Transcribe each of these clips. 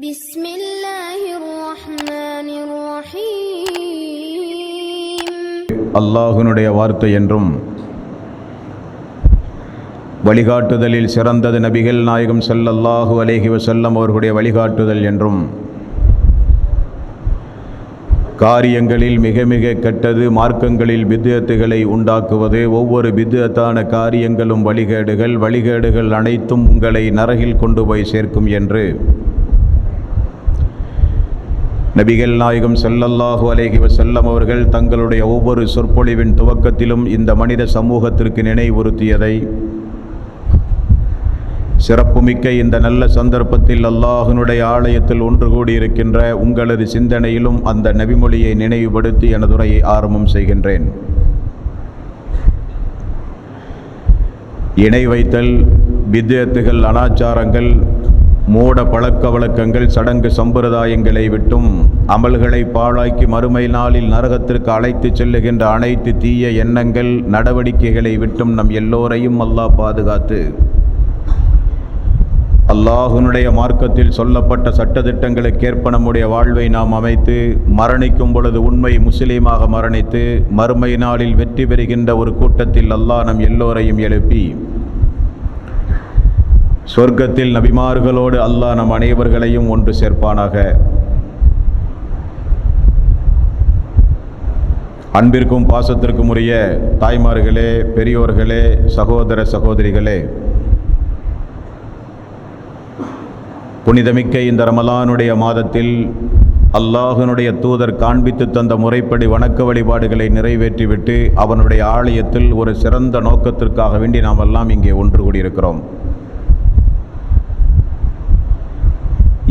بسم الله الرحمن الرحيم அல்லாஹுனுடைய வார்த்தை என்றும் வழிகாட்டுதலில் சிறந்தது நபிகள் நாயகம் ஸல்லல்லாஹு அலைஹி வஸல்லம் அவர்களுடைய வழிகாட்டுதல் என்றும் காரியங்களில் மிக மிக கெட்டது மார்க்கங்களில் பித்யத்துகளை உண்டாக்குவது ஒவ்வொரு பித்யத்தான காரியங்களும் வழிகேடுகள் வழிகேடுகள் அனைத்தும் உங்களை நரகில் கொண்டு போய் சேர்க்கும் என்று நபிகள் நாயகம் செல்லல்லாஹு அலேஹி வசல்லம் அவர்கள் தங்களுடைய ஒவ்வொரு சொற்பொழிவின் துவக்கத்திலும் இந்த மனித சமூகத்திற்கு நினைவுறுத்தியதை சிறப்புமிக்க இந்த நல்ல சந்தர்ப்பத்தில் அல்லாஹினுடைய ஆலயத்தில் ஒன்று கூடியிருக்கின்ற உங்களது சிந்தனையிலும் அந்த நபிமொழியை நினைவுபடுத்தி எனது உரையை ஆரம்பம் செய்கின்றேன். இணை வைத்தல் வித்தியத்துகள் அனாச்சாரங்கள் மூட பழக்க வழக்கங்கள் சடங்கு சம்பிரதாயங்களை விட்டும் அமல்களை பாழாக்கி மறுமை நாளில் நரகத்திற்கு அழைத்துச் செல்லுகின்ற அனைத்து தீய எண்ணங்கள் நடவடிக்கைகளை விட்டும் நம் எல்லோரையும் அல்லாஹ் பாதுகாத்து. அல்லாஹுனுடைய மார்க்கத்தில் சொல்லப்பட்ட சட்டதிட்டங்களுக்கேற்ப நம்முடைய வாழ்வை நாம் அமைத்து மரணிக்கும் பொழுது உண்மை முஸ்லீமாக மரணித்து மறுமை நாளில் வெற்றி பெறுகின்ற ஒரு கூட்டத்தில் அல்லாஹ் நம் எல்லோரையும் எழுப்பி சொர்க்கத்தில் நபிமார்களோடு அல்லாஹ் நம் அனைவர்களையும் ஒன்று சேர்ப்பானாக. அன்பிற்கும் பாசத்திற்கும் உரிய தாய்மார்களே பெரியோர்களே சகோதர சகோதரிகளே புனிதமிக்க இந்த ரமலானுடைய மாதத்தில் அல்லாஹனுடைய தூதர் காண்பித்து தந்த முறைப்படி வணக்க வழிபாடுகளை நிறைவேற்றிவிட்டு அவனுடைய ஆலயத்தில் ஒரு சிறந்த நோக்கத்திற்காக வேண்டி நாம் எல்லாம் இங்கே ஒன்று கூடியிருக்கிறோம்.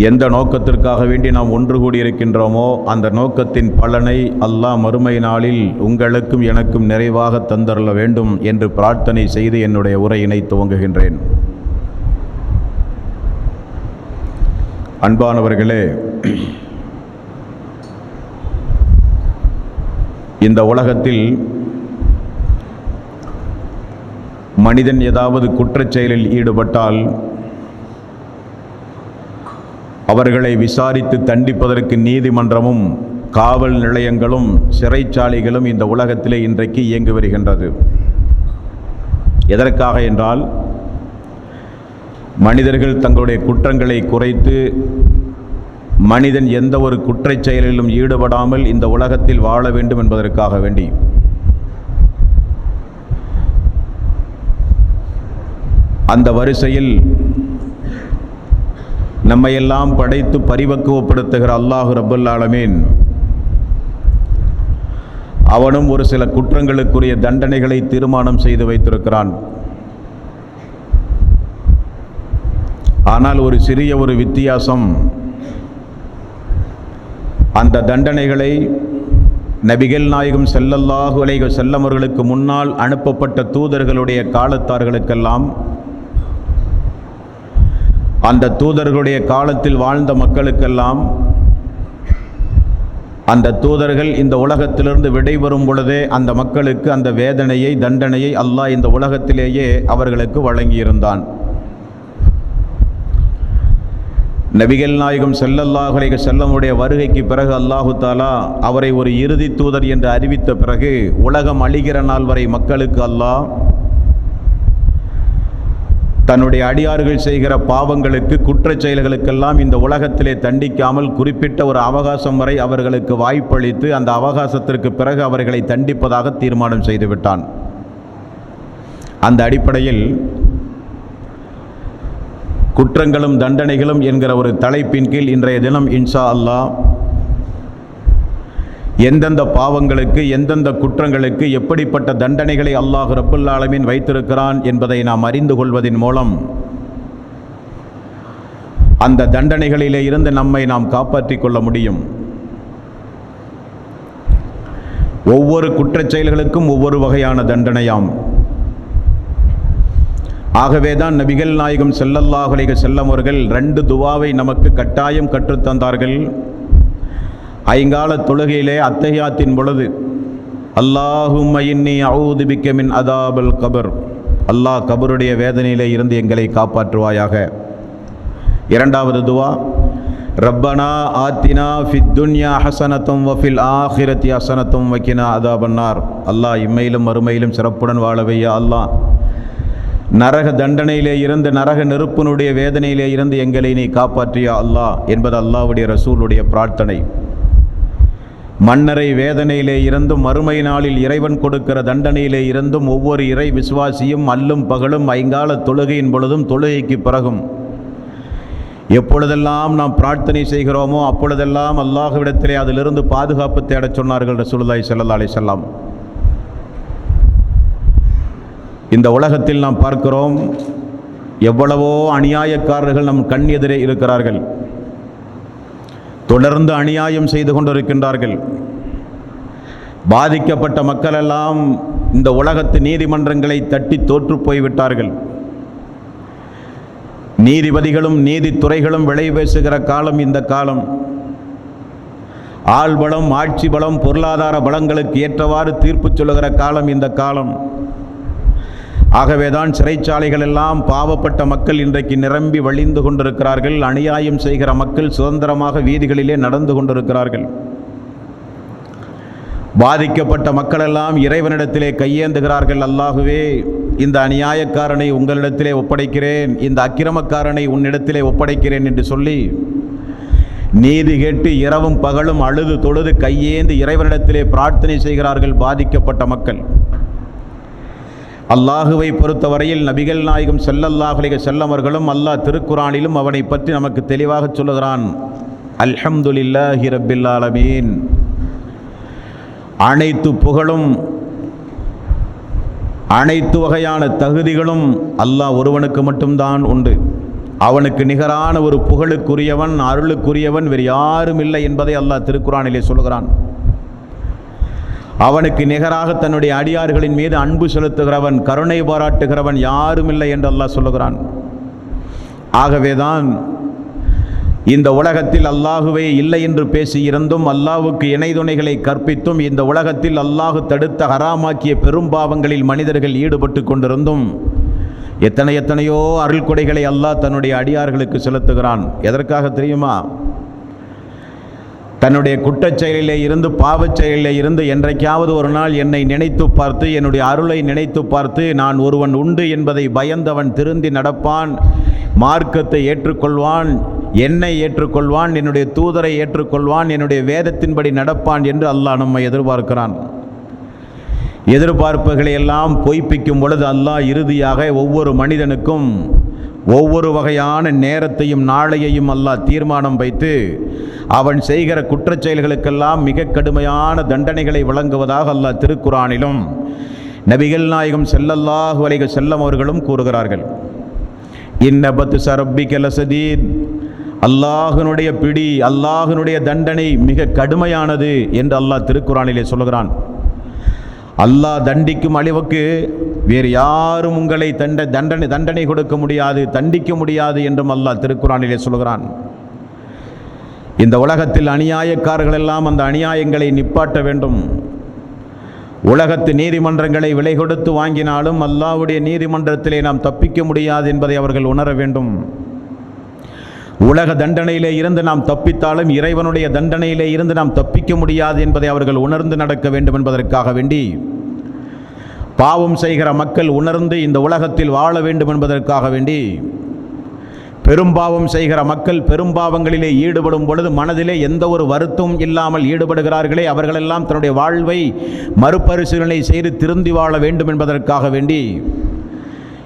எந்த நோக்கத்திற்காக வேண்டி நாம் ஒன்று கூடியிருக்கின்றோமோ அந்த நோக்கத்தின் பலனை அல்லாஹ் மறுமை நாளில் உங்களுக்கும் எனக்கும் நிறைவாக தந்தருள வேண்டும் என்று பிரார்த்தனை செய்து என்னுடைய உரையினை துவங்குகின்றேன். அன்பானவர்களே இந்த உலகத்தில் மனிதன் ஏதாவது குற்றச்செயலில் ஈடுபட்டால் அவர்களை விசாரித்து தண்டிப்பதற்கு நீதிமன்றமும் காவல் நிலையங்களும் சிறைச்சாலைகளும் இந்த உலகத்திலே இன்றைக்கு இயங்கி வருகின்றது. எதற்காக என்றால் மனிதர்கள் தங்களுடைய குற்றங்களை குறைத்து மனிதன் எந்த ஒரு குற்றச் செயலிலும் ஈடுபடாமல் இந்த உலகத்தில் வாழ வேண்டும் என்பதற்காக வேண்டி. அந்த வரிசையில் நம்மையெல்லாம் படைத்து பரிபக்குவப்படுத்துகிற அல்லாஹு ரபுல்லாலமீன் அவனும் ஒரு சில குற்றங்களுக்குரிய தண்டனைகளை தீர்மானம் செய்து வைத்திருக்கிறான். ஆனால் ஒரு சிறிய ஒரு வித்தியாசம். அந்த தண்டனைகளை நபிகள் நாயகம் செல்லல்லாஹு அலைஹி முன்னால் அனுப்பப்பட்ட தூதர்களுடைய காலத்தார்களுக்கெல்லாம் அந்த தூதர்களுடைய காலத்தில் வாழ்ந்த மக்களுக்கெல்லாம் அந்த தூதர்கள் இந்த உலகத்திலிருந்து விடைபெறும் பொழுதே அந்த மக்களுக்கு அந்த வேதனையை தண்டனையை அல்லாஹ் இந்த உலகத்திலேயே அவர்களுக்கு வழங்கியிருந்தான். நபிகள் நாயகம் செல்லல்லாஹலை செல்லமுடைய வருகைக்கு பிறகு அல்லாஹு தாலா அவரை ஒரு இறுதி தூதர் என்று அறிவித்த பிறகு உலகம் அழிகிற நாள் வரை மக்களுக்கு அல்லாஹ் தன்னுடைய அடியார்கள் செய்கிற பாவங்களுக்கு குற்றச் செயல்களுக்கெல்லாம் இந்த உலகத்திலே தண்டிக்காமல் குறிப்பிட்ட ஒரு அவகாசம் வரை அவர்களுக்கு வாய்ப்பளித்து அந்த அவகாசத்திற்கு பிறகு அவர்களை தண்டிப்பதாக தீர்மானம் செய்துவிட்டான். அந்த அடிப்படையில் குற்றங்களும் தண்டனைகளும் என்கிற ஒரு தலைப்பின் கீழ் இன்றைய தினம் இன்ஷா அல்லாஹ் எந்தெந்த பாவங்களுக்கு எந்தெந்த குற்றங்களுக்கு எப்படிப்பட்ட தண்டனைகளை அல்லாஹ் ரப்புல் வைத்திருக்கிறான் என்பதை நாம் அறிந்து கொள்வதன் மூலம் அந்த தண்டனைகளிலே இருந்து நம்மை நாம் காப்பாற்றிக் கொள்ள முடியும். ஒவ்வொரு குற்றச் செயல்களுக்கும் ஒவ்வொரு வகையான தண்டனையாம். ஆகவே தான் நபிகள் நாயகம் செல்லல்லாஹலிக செல்லமவர்கள் ரெண்டு துவாவை நமக்கு கட்டாயம் கற்றுத்தந்தார்கள் ஐங்கால தொழுகையிலே அத்தையாத்தின் பொழுது அல்லாஹும் இன்னி அவுது மின் அதாபல் கபர். அல்லாஹ் கபருடைய வேதனையிலே இருந்து எங்களை காப்பாற்றுவாயாக. இரண்டாவது துவா ரப்பனா ஆத்தினா ஃபித் துன்யா ஹசனத்தும் வஃபில் ஆஹிரத்தி ஹசனத்தும் வக்கினா அதாபன்னார் அல்லாஹ் இம்மையிலும் மறுமையிலும் சிறப்புடன் வாழவையா அல்லாஹ். நரக தண்டனையிலே இருந்து நரக நெருப்பினுடைய வேதனையிலே இருந்து எங்களை நீ காப்பாற்றியா அல்லாஹ் என்பது அல்லாஹ்வுடைய ரசூலுடைய பிரார்த்தனை. மன்னரை வேதனையிலே இருந்தும் மறுமை நாளில் இறைவன் கொடுக்கிற தண்டனையிலே இருந்தும் ஒவ்வொரு இறை விசுவாசியும் அல்லும் பகலும் ஐங்கால தொழுகையின் பொழுதும் தொழுகைக்கு பிறகும். எப்பொழுதெல்லாம் நாம் பிரார்த்தனை செய்கிறோமோ அப்பொழுதெல்லாம் அல்லாஹ்விடத்திலே அதிலிருந்து பாதுகாப்பு தேடச் சொன்னார்கள் ரசூலுல்லாஹி ஸல்லல்லாஹு அலி வஸல்லம். இந்த உலகத்தில் நாம் பார்க்கிறோம் எவ்வளவோ அநியாயக்காரர்கள் நம் கண் எதிரே இருக்கிறார்கள். தொடர்ந்து அநியாயம் செய்து கொண்டிருக்கின்றார்கள். பாதிக்கப்பட்ட மக்களெல்லாம் இந்த உலகத்து நீதிமன்றங்களை தட்டி தோற்று போய்விட்டார்கள். நீதிபதிகளும் நீதித்துறைகளும் விளை பேசுகிற காலம் இந்த காலம். ஆள்பலம் ஆட்சி பலம் பொருளாதார பலங்களுக்கு ஏற்றவாறு தீர்ப்பு சொல்லுகிற காலம் இந்த காலம். ஆகவேதான் சிறைச்சாலைகள் எல்லாம் பாவப்பட்ட மக்கள் இன்றைக்கு நிரம்பி வழிந்து கொண்டிருக்கிறார்கள். அநியாயம் செய்கிற மக்கள் சுதந்திரமாக வீதிகளிலே நடந்து கொண்டிருக்கிறார்கள். பாதிக்கப்பட்ட மக்களெல்லாம் இறைவனிடத்திலே கையேந்துகிறார்கள். அல்லாகுவே இந்த அநியாயக்காரனை உங்களிடத்திலே ஒப்படைக்கிறேன். இந்த அக்கிரமக்காரனை உன்னிடத்திலே ஒப்படைக்கிறேன் என்று சொல்லி நீதி கேட்டு இரவும் பகலும் அழுது தொழுது கையேந்து இறைவனிடத்திலே பிரார்த்தனை செய்கிறார்கள் பாதிக்கப்பட்ட மக்கள். அல்லாஹுவை பொறுத்தவரையில் நபிகள் நாயகம் செல்லல்லாஹுலிக செல்லவர்களும் அல்லாஹ் திருக்குறானிலும் அவனை பற்றி நமக்கு தெளிவாக சொல்லுகிறான். அல்ஹம்துலில்லாஹி ரப்பில் ஆலமீன். அனைத்து புகழும் அனைத்து வகையான தகுதிகளும் அல்லாஹ் ஒருவனுக்கு மட்டும்தான் உண்டு. அவனுக்கு நிகரான ஒரு புகழுக்குரியவன் அருளுக்குரியவன் வேறு யாரும் இல்லை என்பதை அல்லாஹ் திருக்குறானிலே சொல்கிறான் அவனுக்கு நிகராக தன்னுடைய அடியார்களின் மீது அன்பு செலுத்துகிறவன் கருணை பாராட்டுகிறவன் யாரும் இல்லை என்று அல்லாஹ் சொல்லுகிறான். ஆகவேதான் இந்த உலகத்தில் அல்லாஹுவே இல்லை என்று பேசியிருந்தும் அல்லாஹுக்கு இணை துணைகளை கற்பித்தும் இந்த உலகத்தில் அல்லாஹு தடுத்த ஹராமாக்கிய பெரும்பாவங்களில் மனிதர்கள் ஈடுபட்டு கொண்டிருந்தும் எத்தனை எத்தனையோ அருள் கொடைகளை அல்லாஹ் தன்னுடைய அடியார்களுக்கு செலுத்துகிறான். எதற்காக தெரியுமா? தன்னுடைய குற்றச் செயலிலே இருந்து பாவச் செயலிலே இருந்து என்றைக்காவது ஒரு நாள் என்னை நினைத்து பார்த்து என்னுடைய அருளை நினைத்து பார்த்து நான் ஒருவன் உண்டு என்பதை பயந்தவன் திருந்தி நடப்பான் மார்க்கத்தை ஏற்றுக்கொள்வான் என்னை ஏற்றுக்கொள்வான் என்னுடைய தூதரை ஏற்றுக்கொள்வான் என்னுடைய வேதத்தின்படி நடப்பான் என்று அல்லாஹ் நம்மை எதிர்பார்க்கிறான். எதிர்பார்ப்புகளை எல்லாம் பொய்ப்பிக்கும் பொழுது அல்லாஹ் இறுதியாக ஒவ்வொரு மனிதனுக்கும் ஒவ்வொரு வகையான நேரத்தையும் நாளையையும் அல்லாஹ் தீர்மானம் வைத்து அவன் செய்கிற குற்றச் செயல்களுக்கெல்லாம் மிக கடுமையான தண்டனைகளை வழங்குவதாக அல்லாஹ் திருக்குறானிலும் நபிகள் நாயகம் செல்லல்லாஹு அலைக செல்லம் அவர்களும் கூறுகிறார்கள். இன்னபத்து சரப்பி கலசதீன் அல்லாஹனுடைய பிடி அல்லாஹனுடைய தண்டனை மிக கடுமையானது என்று அல்லாஹ் திருக்குறானிலே சொல்கிறான் அல்லாஹ் தண்டிக்கும் அழிவுக்கு வேறு யாரும் உங்களை தண்ட தண்டனை தண்டனை கொடுக்க முடியாது தண்டிக்க முடியாது என்றும் அல்லாஹ் திருக்குறானிலே சொல்கிறான் இந்த உலகத்தில் அநியாயக்காரர்கள் எல்லாம் அந்த அநியாயங்களை நிப்பாட்ட வேண்டும். உலகத்து நீதிமன்றங்களை விலை கொடுத்து வாங்கினாலும் அல்லாவுடைய நீதிமன்றத்திலே நாம் தப்பிக்க முடியாது என்பதை அவர்கள் உணர வேண்டும். உலக தண்டனையிலே இருந்து நாம் தப்பித்தாலும் இறைவனுடைய தண்டனையிலே இருந்து நாம் தப்பிக்க முடியாது என்பதை அவர்கள் உணர்ந்து நடக்க வேண்டும் என்பதற்காக வேண்டி பாவம் செய்கிற மக்கள் உணர்ந்து இந்த உலகத்தில் வாழ வேண்டும் என்பதற்காக வேண்டி பெரும்பாவம் செய்கிற மக்கள் பெரும்பாவங்களிலே ஈடுபடும் பொழுது மனதிலே எந்த ஒரு வருத்தமும் இல்லாமல் ஈடுபடுகிறார்களே அவர்களெல்லாம் தன்னுடைய வாழ்வை மறுபரிசீலனை செய்து திருந்தி வாழ வேண்டும் என்பதற்காக வேண்டி.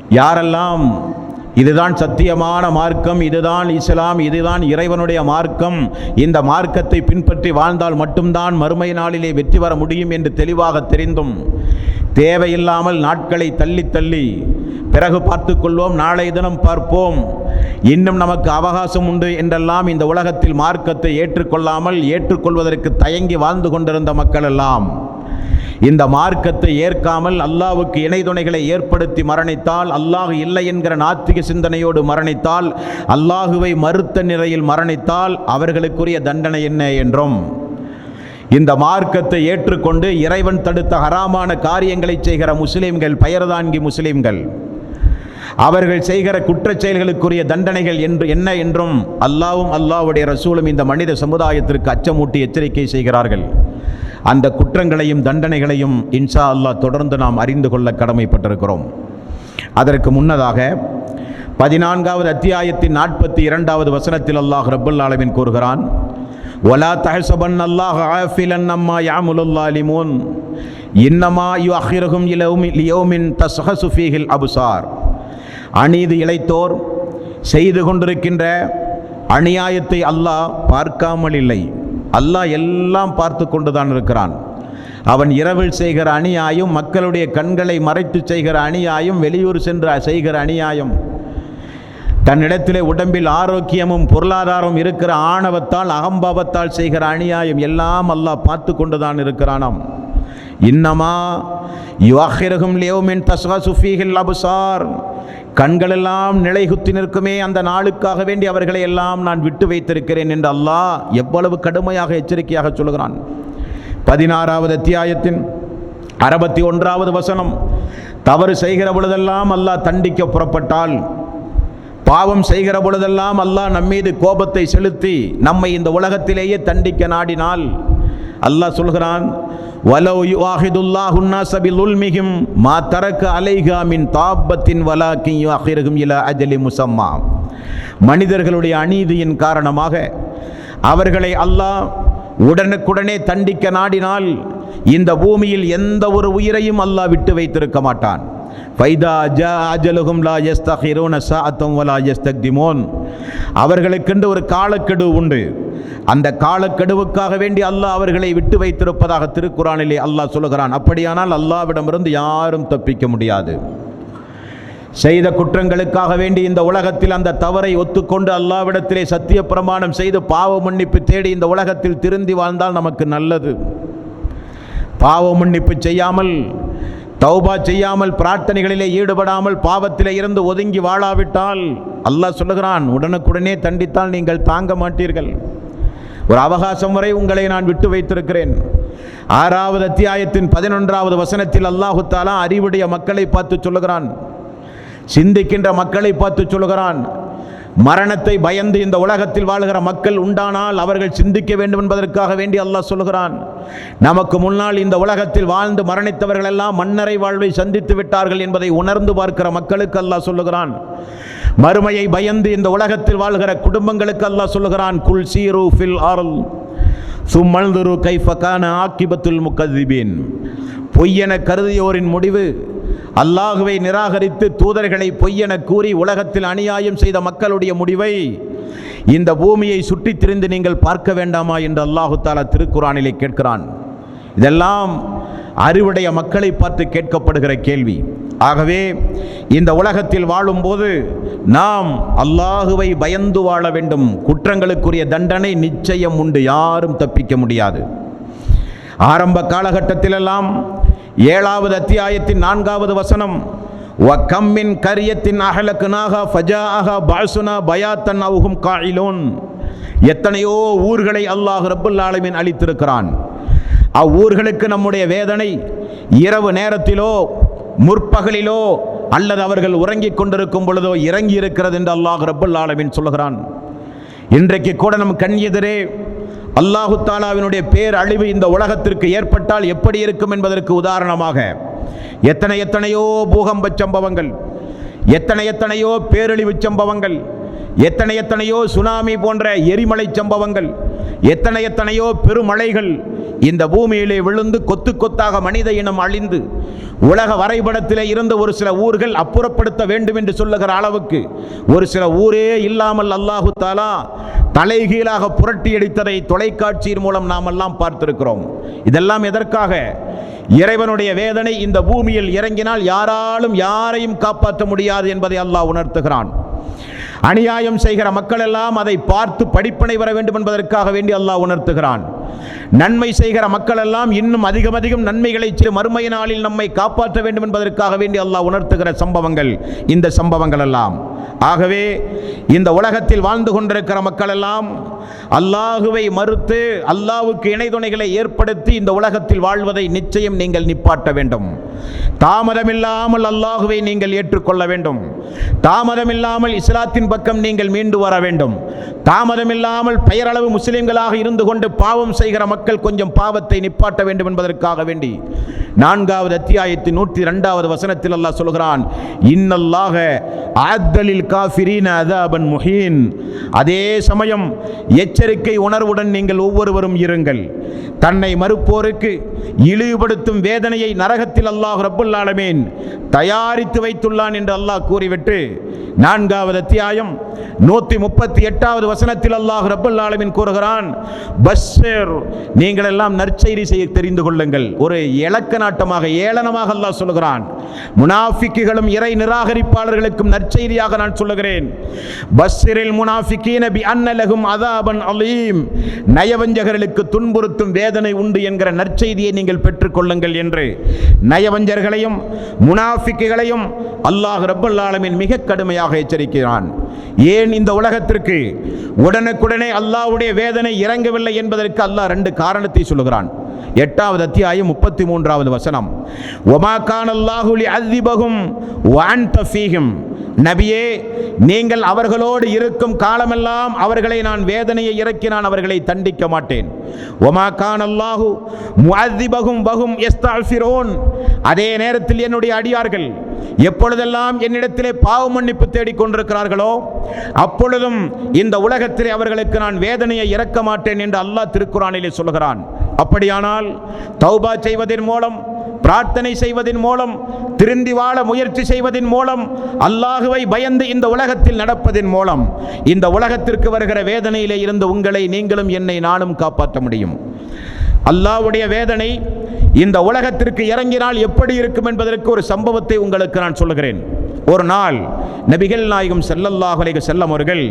யாரெல்லாம் இதுதான் சத்தியமான மார்க்கம் இதுதான் இஸ்லாம் இதுதான் இறைவனுடைய மார்க்கம் இந்த மார்க்கத்தை பின்பற்றி வாழ்ந்தால் மட்டும்தான் மறுமை நாளிலே வெற்றி பெற முடியும் என்று தெளிவாக தெரிந்தும் தேவையில்லாமல் நாட்களை தள்ளி தள்ளி பிறகு பார்த்து கொள்வோம் நாளை தினம் பார்ப்போம். இன்னும் நமக்கு அவகாசம் உண்டு என்றெல்லாம் இந்த உலகத்தில் மார்க்கத்தை ஏற்றுக்கொள்ளாமல் ஏற்றுக்கொள்வதற்கு தயங்கி வாழ்ந்து கொண்டிருந்த மக்கள் எல்லாம். இந்த மார்க்கத்தை ஏற்காமல் அல்லாவுக்கு இணை துணைகளை ஏற்படுத்தி மரணித்தால் அல்லாஹ் இல்லை என்கிற நாத்திக சிந்தனையோடு மரணித்தால் அல்லாஹுவை மறுத்த நிலையில் மரணித்தால் அவர்களுக்குரிய தண்டனை என்ன என்றும். இந்த மார்க்கத்தை ஏற்றுக்கொண்டு இறைவன் தடுத்த ஹராமான காரியங்களை செய்கிற முஸ்லிம்கள் பெயர்தான்கி முஸ்லிம்கள். அவர்கள் செய்கிற குற்றச் செயல்களுக்குரிய தண்டனைகள் என்று என்ன என்றும் அல்லாவும் அல்லாவுடைய ரசூலும் இந்த மனித சமுதாயத்திற்கு அச்சமூட்டி எச்சரிக்கை செய்கிறார்கள். அந்த குற்றங்களையும் தண்டனைகளையும் இன்ஷா அல்லாஹ் தொடர்ந்து நாம் அறிந்து கொள்ள கடமைப்பட்டிருக்கிறோம். அதற்கு முன்னதாக பதினான்காவது அத்தியாயத்தின் நாற்பத்தி இரண்டாவது வசனத்தில் அல்லாஹ் ரப்பல் ஆலமின் கூறுகிறான் ஒலா தஹசபன் அல்லாஹ் ஆஃபிலன் அம்மா யாமுலுல்லாலிமூன் இன்னமா யு அஹிரகும் இலவுமி லியோமின் தஸ்ஹசு ஃபீஹில் அபுசார். அநீதி இழைத்தோர் செய்து கொண்டிருக்கின்ற அநியாயத்தை அல்லாஹ் பார்க்காமல் இல்லை. அல்லாஹ் எல்லாம் பார்த்து கொண்டுதான் இருக்கிறான். அவன் இரவில் செய்கிற அநியாயம் மக்களுடைய கண்களை மறைத்து செய்கிற அநியாயம் வெளியூர் சென்று செய்கிற அநியாயம் தன்னிடத்திலே உடம்பில் ஆரோக்கியமும் பொருளாதாரம் இருக்கிற ஆணவத்தால் அகம்பாவத்தால் செய்கிற அநியாயம் எல்லாம் அல்லாஹ் பார்த்து கொண்டுதான் இருக்கிறானாம். இன்னமா யுவாஹிரகும் லியோமின் தஸ்வா சுஃபீஹில் அபுசார். கண்களெல்லாம் நிலைகுத்தி நிற்குமே அந்த நாளுக்காக வேண்டி அவர்களை எல்லாம் நான் விட்டு வைத்திருக்கிறேன் என்று அல்லாஹ் எவ்வளவு கடுமையாக எச்சரிக்கையாக சொல்கிறான் பதினாறாவது அத்தியாயத்தின் அறுபத்தி ஒன்றாவது வசனம் தவறு செய்கிற பொழுதெல்லாம் அல்லாஹ் தண்டிக்க புறப்பட்டால் பாவம் செய்கிற பொழுதெல்லாம் அல்லாஹ் நம்மீது கோபத்தை செலுத்தி நம்மை இந்த உலகத்திலேயே தண்டிக்க நாடினால் அல்லாஹ் சொல்கிறான் வலோ யுவாஹிதுல்லாஹு النَّاسَ بِظُلْمِهِمْ ما ترك عليها من طابة ولكن يؤخرهم إلى أجل مسمى மனிதர்களுடைய அநீதியின் காரணமாக அவர்களை அல்லாஹ் உடனுக்குடனே தண்டிக்க நாடினால் இந்த பூமியில் எந்த ஒரு உயிரையும் அல்லாஹ் விட்டு வைத்திருக்க மாட்டான் ஃபைதா ஜா அஜலுகும் லா யஸ்தகிரூன சாஅத்தம் வலா யஸ்தக்திமோன் அவர்களுக்கென்று ஒரு காலக்கெடு உண்டு. அந்த காலக்கெடுவுக்காக வேண்டி அல்லாஹ் அவர்களை விட்டு வைத்திருப்பதாக திருக்குறானிலே அல்லாஹ் சொல்லுகிறான். அப்படியானால் அல்லாவிடமிருந்து யாரும் தப்பிக்க முடியாது. செய்த குற்றங்களுக்காக வேண்டி இந்த உலகத்தில் அந்த தவறை ஒத்துக்கொண்டு அல்லாவிடத்திலே சத்திய பிரமாணம் செய்து பாவ மன்னிப்பு தேடி இந்த உலகத்தில் திருந்தி வாழ்ந்தால் நமக்கு நல்லது. பாவ மன்னிப்பு செய்யாமல் தௌபா செய்யாமல் பிரார்த்தனைகளிலே ஈடுபடாமல் பாவத்திலே இருந்து ஒதுங்கி வாழாவிட்டால் அல்லாஹ் சொல்லுகிறான் உடனுக்குடனே தண்டித்தால் நீங்கள் தாங்க மாட்டீர்கள். ஒரு அவகாசம் வரை உங்களை நான் விட்டு வைத்திருக்கிறேன். ஆறாவது அத்தியாயத்தின் பதினொன்றாவது வசனத்தில் அல்லாஹு தாலா அறிவுடைய மக்களை பார்த்து சொல்லுகிறான். சிந்திக்கின்ற மக்களை பார்த்து சொல்லுகிறான். மரணத்தை பயந்து இந்த உலகத்தில் வாழுகிற மக்கள் உண்டானால் அவர்கள் சிந்திக்க வேண்டும் என்பதற்காக வேண்டி அல்லாஹ் சொல்லுகிறான். நமக்கு முன்னால் இந்த உலகத்தில் வாழ்ந்து மரணித்தவர்கள் எல்லாம் மன்னரை வாழ்வை சந்தித்து விட்டார்கள் என்பதை உணர்ந்து பார்க்கிற மக்களுக்கு அல்லாஹ் சொல்லுகிறான். மறுமையை பயந்து இந்த உலகத்தில் வாழ்கிற குடும்பங்களுக்கு அல்லாஹ் சொல்லுகிறான் குல் சீரு ஃபில் ஆரல் சும்மல்துரு கைஃபக்கான ஆக்கிபத்துல் முக்கதிபீன் பொய்யென கருதியோரின் முடிவு அல்லாஹுவை நிராகரித்து தூதர்களை பொய்யென கூறி உலகத்தில் அநியாயம் செய்த மக்களுடைய முடிவை இந்த பூமியை சுற்றித் திரிந்து நீங்கள் பார்க்க வேண்டாமா என்று அல்லாஹு தாலா திருக்குறானிலே கேட்கிறான். இதெல்லாம் அறிவுடைய மக்களை பார்த்து கேட்கப்படுகிற கேள்வி. ஆகவே இந்த உலகத்தில் வாழும்போது நாம் அல்லாஹுவை பயந்து வாழ வேண்டும். குற்றங்களுக்குரிய தண்டனை நிச்சயம் உண்டு. யாரும் தப்பிக்க முடியாது. ஆரம்ப காலகட்டத்திலெல்லாம் ஏழாவது அத்தியாயத்தின் நான்காவது வசனம் வக்கம்மின் கரியத்தின் அகலக்குனாக ஃபஜாஅஹ பாசுனா பயாத்தன் அவுகும் காயிலோன். எத்தனையோ ஊர்களை அல்லாஹ் ரப்புல் அளித்திருக்கிறான் அவ்வூர்களுக்கு நம்முடைய வேதனை இரவு நேரத்திலோ முற்பகலிலோ அல்லது அவர்கள் உறங்கிக் கொண்டிருக்கும் பொழுதோ இறங்கி இருக்கிறது என்று அல்லாஹ் ரப்புல் ஆலமீன் சொல்லுகிறான். இன்றைக்கு கூட நம் கண் எதிரே அல்லாஹு தாலாவினுடைய பேர் அழிவு இந்த உலகத்திற்கு ஏற்பட்டால் எப்படி இருக்கும் என்பதற்கு உதாரணமாக எத்தனை எத்தனையோ பூகம்ப சம்பவங்கள் எத்தனை எத்தனையோ பேரழிவு சம்பவங்கள் எத்தனை எத்தனையோ சுனாமி போன்ற எரிமலை சம்பவங்கள் எத்தனை எத்தனையோ பெருமழைகள் இந்த பூமியிலே விழுந்து கொத்து கொத்தாக மனித இனம் அழிந்து உலக வரைபடத்திலே இருந்த ஒரு சில ஊர்கள் அப்புறப்படுத்த வேண்டும் என்று சொல்லுகிற அளவுக்கு ஒரு சில ஊரே இல்லாமல் அல்லாஹு தாலா தலைகீழாக புரட்டி அடித்ததை தொலைக்காட்சியின் மூலம் நாம் எல்லாம் பார்த்திருக்கிறோம். இதெல்லாம் எதற்காக? இறைவனுடைய வேதனை இந்த பூமியில் இறங்கினால் யாராலும் யாரையும் காப்பாற்ற முடியாது என்பதை அல்லாஹ் உணர்த்துகிறான். அநியாயம் செய்கிற மக்கள் எல்லாம் அதை பார்த்து படிப்பனை வர வேண்டும் என்பதற்காக வேண்டி அல்லாஹ் உணர்த்துகிறான். நன்மை செய்கிற மக்கள் எல்லாம் இன்னும் அதிகம் அதிகம் நன்மைகளை செய்து மறுமை நாளில் நம்மை காப்பாற்ற வேண்டும் என்பதற்காக வேண்டி அல்லாஹ் உணர்த்துகிற சம்பவங்கள் இந்த சம்பவங்கள் எல்லாம் ஆகவே இந்த உலகத்தில் வாழ்ந்து கொண்டிருக்கிற மக்கள் எல்லாம் அல்லாஹுவை மறுத்து அல்லாஹுக்கு இணைதுணைகளை ஏற்படுத்தி இந்த உலகத்தில் வாழ்வதை நிச்சயம் நீங்கள் நிப்பாட்ட வேண்டும். தாமதமில்லாமல் அல்லாஹுவை நீங்கள் ஏற்றுக்கொள்ள வேண்டும். தாமதமில்லாமல் இஸ்லாத்தின் பக்கம் நீங்கள் மீண்டு வர வேண்டும். தாமதமில்லாமல் பெயரளவு முஸ்லிம்களாக இருந்து கொண்டு பாவம் செய்கிற மக்கள் கொஞ்சம் பாவத்தை நிப்பாட்ட வேண்டும் என்பதற்காக வேண்டி நான்காவது அத்தியாயத்தின் நூற்றி இரண்டாவது வசனத்தில் அல்லாஹ் சொல்கிறான் இன்னல்லாக ஆத்தலில் காஃபிரீன அதாபன் முஹீன். அதே சமயம் எச்சரிக்கை உணர்வுடன் நீங்கள் ஒவ்வொருவரும் இருங்கள். தன்னை மறுப்போருக்கு இழிவுபடுத்தும் வேதனையை நரகத்தில் அல்லாஹ் ரப்புல் ஆலமீன் தயாரித்து வைத்துள்ளான் என்று அல்லாஹ் கூறிவிட்டு நான்காவது அத்தியாயம் நூற்றி முப்பத்தி எட்டாவது வசனத்தில் அல்லாஹ் ரப்புல் ஆலமீன் கூறுகிறான் பஸ்ஸர் நீங்கள் எல்லாம் நற்செய்தி செய்ய தெரிந்து கொள்ளுங்கள். ஒரு இலக்கண நாட்டமாக ஏளனமாக அல்லாஹ் சொல்லுகிறான். முனாஃபிக்குகளும் இறை நிராகரிப்பாளர்களுக்கும் நற்செய்தியாக நான் சொல்லுகிறேன். பஸ்ரில் முனாஃபிக்கீன பி அன்னலகும் அதாபன் அலீம். நயவஞ்சகர்களுக்கு துன்புறுத்தும் வேதனை உண்டு என்கிற நற்செய்தியை நீங்கள் பெற்றுக்கொள்ளுங்கள் என்று. நயவஞ்சர்களையும் முனாஃபிக்குகளையும் அல்லாஹ் ரப்பல் ஆலமின் மிக கடுமையாக எச்சரிக்கிறான். ஏன் இந்த உலகத்திற்கு உடனுக்குடனே அல்லாஹ்வுடைய வேதனை இறங்கவில்லை என்பதற்கு அல்லாஹ் ரெண்டு காரணத்தை சொல்லுகிறான். எட்டாவது அத்தியாயம் முப்பத்தி மூன்றாவது வசனம். ஒமா அல்லாஹுலி அதிபகும் வான் தஃபீகும் நபியே நீங்கள் அவர்களோடு இருக்கும் காலமெல்லாம் அவர்களை நான் வேதனையை இறக்கி நான் அவர்களை தண்டிக்க மாட்டேன். ஒமா கான் அல்லாஹு முஅதிபகும் பகும் எஸ்தாஃபிரோன் அதே நேரத்தில் என்னுடைய அடியார்கள் எப்பொழுதெல்லாம் என்னிடத்திலே பாவ மன்னிப்பு தேடிக் கொண்டிருக்கிறார்களோ அப்பொழுதும் இந்த உலகத்திலே அவர்களுக்கு நான் வேதனையை இறக்க மாட்டேன் என்று அல்லாஹ் திருக்குறானிலே சொல்கிறான் அப்படியானால் தௌபா செய்வதன் மூலம் பிரார்த்தனை செய்வதன் மூலம் திருந்தி வாழ முயற்சி செய்வதன் மூலம் அல்லாஹுவை பயந்து இந்த உலகத்தில் நடப்பதன் மூலம் இந்த உலகத்திற்கு வருகிற வேதனையிலே இருந்து உங்களை நீங்களும் என்னை நானும் காப்பாற்ற முடியும். அல்லாஹ்வுடைய வேதனை இந்த உலகத்திற்கு இறங்கினால் எப்படி இருக்கும் என்பதற்கு ஒரு சம்பவத்தை உங்களுக்கு நான் சொல்லுகிறேன். ஒரு நாள் நபிகள் நாயகம் ஸல்லல்லாஹு செல்லம் அவர்கள்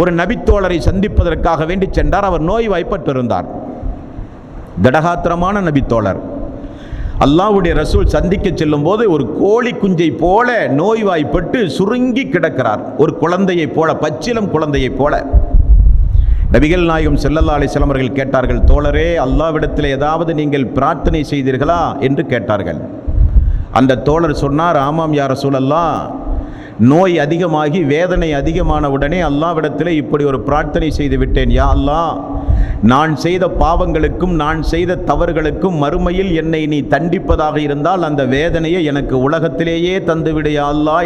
ஒரு நபித்தோழரை சந்திப்பதற்காக வேண்டி சென்றார். அவர் நோய் வாய்ப்பற்று இருந்தார் திடகாத்திரமான நபித்தோழர் அல்லாவுடைய ரசூல் சந்திக்க செல்லும்போது ஒரு கோழி குஞ்சை போல நோய்வாய்ப்பட்டு சுருங்கி கிடக்கிறார். ஒரு குழந்தையைப் போல பச்சிலம் குழந்தையைப் போல. நபிகள் நாயகம் செல்லல்லா அலைஹி அவர்கள் கேட்டார்கள் தோழரே அல்லாவிடத்தில் ஏதாவது நீங்கள் பிரார்த்தனை செய்தீர்களா? என்று கேட்டார்கள். அந்த தோழர் சொன்னார் ஆமாம் யார சூழல்லா நோய் அதிகமாகி வேதனை அதிகமான உடனே அல்லாவிடத்தில் இப்படி ஒரு பிரார்த்தனை செய்து விட்டேன் யா அல்லாஹ். நான் செய்த பாவங்களுக்கும் நான் செய்த தவறுகளுக்கும் மறுமையில் என்னை நீ தண்டிப்பதாக இருந்தால் அந்த வேதனையை எனக்கு உலகத்திலேயே தந்துவிடு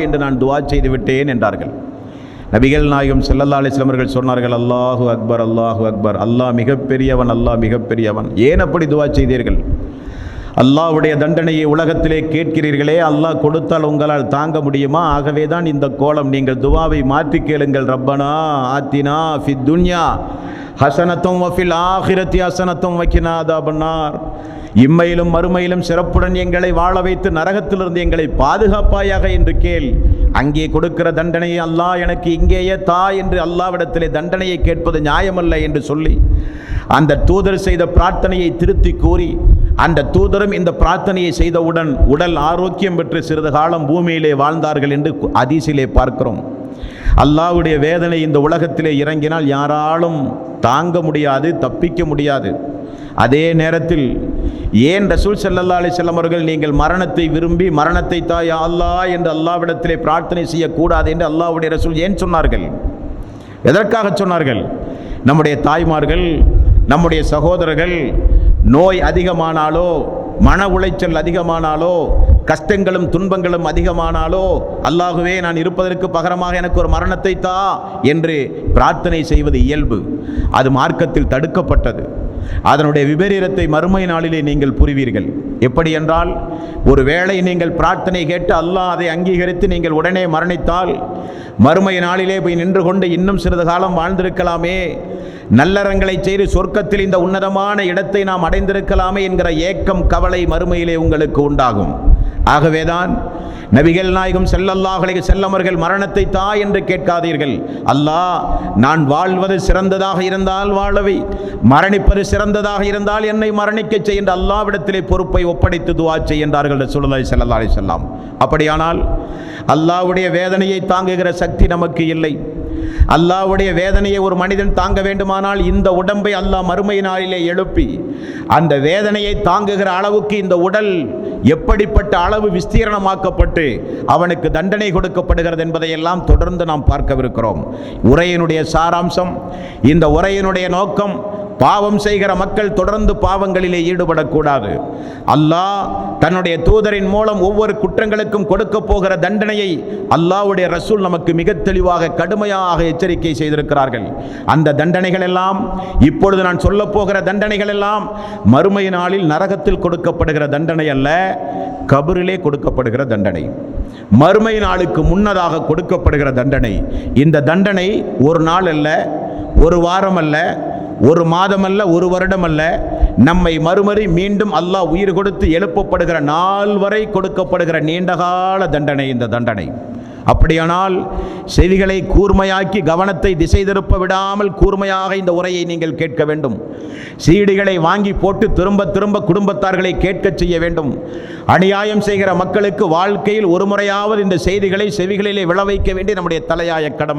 என்று நான் துவா செய்து விட்டேன் என்றார்கள். நபிகள் நாயகம் செல்லல்லா அலைஹி சொன்னார்கள் அல்லாஹு அக்பர் அல்லாஹு அக்பர். அல்லாஹ் மிகப்பெரியவன் அல்லாஹ் மிகப்பெரியவன். ஏன் அப்படி துவா செய்தீர்கள்? அல்லாவுடைய தண்டனையை உலகத்திலே கேட்கிறீர்களே அல்லாஹ் கொடுத்தால் உங்களால் தாங்க முடியுமா? ஆகவே தான் இந்த கோலம். நீங்கள் துவாவை மாற்றி கேளுங்கள். ரப்பனா ஆத்தினா ஃபி துன்யா. ஹசனத்தும் வஃபில் ஆஹிரத்தி ஹசனத்தும் வக்கினாதா பண்ணார் இம்மையிலும் மறுமையிலும் சிறப்புடன் எங்களை வாழ வைத்து நரகத்திலிருந்து எங்களை பாதுகாப்பாயாக என்று கேள். அங்கே கொடுக்கிற தண்டனையை அல்லாஹ் எனக்கு இங்கேயே தா என்று அல்லாவிடத்திலே தண்டனையை கேட்பது நியாயமல்ல என்று சொல்லி. அந்த தூதர் செய்த பிரார்த்தனையை திருத்தி கூறி அந்த தூதரும் இந்த பிரார்த்தனையை செய்தவுடன் உடல் ஆரோக்கியம் பெற்று சிறிது காலம் பூமியிலே வாழ்ந்தார்கள் என்று அதிசிலே பார்க்கிறோம். அல்லாவுடைய வேதனை இந்த உலகத்திலே இறங்கினால் யாராலும் தாங்க முடியாது தப்பிக்க முடியாது. அதே நேரத்தில் ஏன் ரசூல் செல்லல்லா அலி செல்லமர்கள் நீங்கள் மரணத்தை விரும்பி மரணத்தை தாய் அல்லாஹ் என்று அல்லாவிடத்திலே பிரார்த்தனை செய்யக்கூடாது என்று அல்லாவுடைய ரசூல் ஏன் சொன்னார்கள்? எதற்காக சொன்னார்கள்? நம்முடைய தாய்மார்கள் நம்முடைய சகோதரர்கள் நோய் அதிகமானாலோ மன உளைச்சல் அதிகமானாலோ கஷ்டங்களும் துன்பங்களும் அதிகமானாலோ அல்லாகவே நான் இருப்பதற்கு பகரமாக எனக்கு ஒரு மரணத்தை தா என்று பிரார்த்தனை செய்வது இயல்பு. அது மார்க்கத்தில் தடுக்கப்பட்டது. அதனுடைய விபரீதத்தை மறுமை நாளிலே நீங்கள் புரிவீர்கள். எப்படி என்றால் ஒருவேளை நீங்கள் பிரார்த்தனை கேட்டு அல்லாஹ் அதை அங்கீகரித்து நீங்கள் உடனே மரணித்தால் மறுமை நாளிலே போய் நின்று கொண்டு இன்னும் சிறிது காலம் வாழ்ந்திருக்கலாமே. நல்லறங்களை செய்து சொர்க்கத்தில் இந்த உன்னதமான இடத்தை நாம் அடைந்திருக்கலாமே என்கிற ஏக்கம் கவலை மறுமையிலே உங்களுக்கு உண்டாகும். ஆகவேதான் நபிகள் நாயகம் செல்லல்லாஹலை செல்லமர்கள் மரணத்தை தா என்று கேட்காதீர்கள். அல்லாஹ் நான் வாழ்வது சிறந்ததாக இருந்தால் வாழவை. மரணிப்பது சிறந்ததாக இருந்தால் என்னை மரணிக்க செய்கின்ற அல்லாவிடத்திலே பொறுப்பை ஒப்படைத்து துவா செய்கின்றார்கள் சொல்லுதாய் செல்லல்லா செல்லாம் அப்படியானால் அல்லாவுடைய வேதனையை தாங்குகிற சக்தி நமக்கு இல்லை. அல்லாவுடைய வேதனையை ஒரு மனிதன் தாங்க வேண்டுமானால் இந்த உடம்பை அல்லாஹ் மறுமை நாளிலே எழுப்பி அந்த வேதனையை தாங்குகிற அளவுக்கு இந்த உடல் எப்படிப்பட்ட அளவு விஸ்தீரணமாக்கப்பட்டு அவனுக்கு தண்டனை கொடுக்கப்படுகிறது என்பதையெல்லாம் தொடர்ந்து நாம் பார்க்கவிருக்கிறோம். உரையினுடைய சாராம்சம் இந்த உரையினுடைய நோக்கம் பாவம் செய்கிற மக்கள் தொடர்ந்து பாவங்களிலே ஈடுபடக்கூடாது. அல்லாஹ் தன்னுடைய தூதரின் மூலம் ஒவ்வொரு குற்றங்களுக்கும் கொடுக்க போகிற தண்டனையை அல்லாஹ்வுடைய ரசூல் நமக்கு மிக தெளிவாக கடுமையாக எச்சரிக்கை செய்திருக்கிறார்கள். அந்த தண்டனைகள் எல்லாம் இப்பொழுது நான் சொல்ல போகிற தண்டனைகள் எல்லாம் மறுமை நாளில் நரகத்தில் கொடுக்கப்படுகிற தண்டனை அல்ல கபரிலே கொடுக்கப்படுகிற தண்டனை. மறுமை நாளுக்கு முன்னதாக கொடுக்கப்படுகிற தண்டனை. இந்த தண்டனை ஒரு நாள் அல்ல ஒரு வாரம் அல்ல ஒரு மாதமல்ல ஒரு வருடம் அல்ல நம்மை மறுமறி மீண்டும் அல்லாஹ் உயிர் கொடுத்து எழுப்பப்படுகிற நாள் வரை கொடுக்கப்படுகிற நீண்டகால தண்டனை இந்த தண்டனை. அப்படியானால் செவிகளை கூர்மையாக்கி கவனத்தை திசை திருப்ப விடாமல் கூர்மையாக இந்த உரையை நீங்கள் கேட்க வேண்டும். சீடிகளை வாங்கி போட்டு திரும்ப திரும்ப குடும்பத்தார்களை கேட்கச் செய்ய வேண்டும். அநியாயம் செய்கிற மக்களுக்கு வாழ்க்கையில் ஒரு முறையாவது இந்த செய்திகளை செவிகளிலே விளவைக்க வேண்டிய நம்முடைய தலையாய கடமை.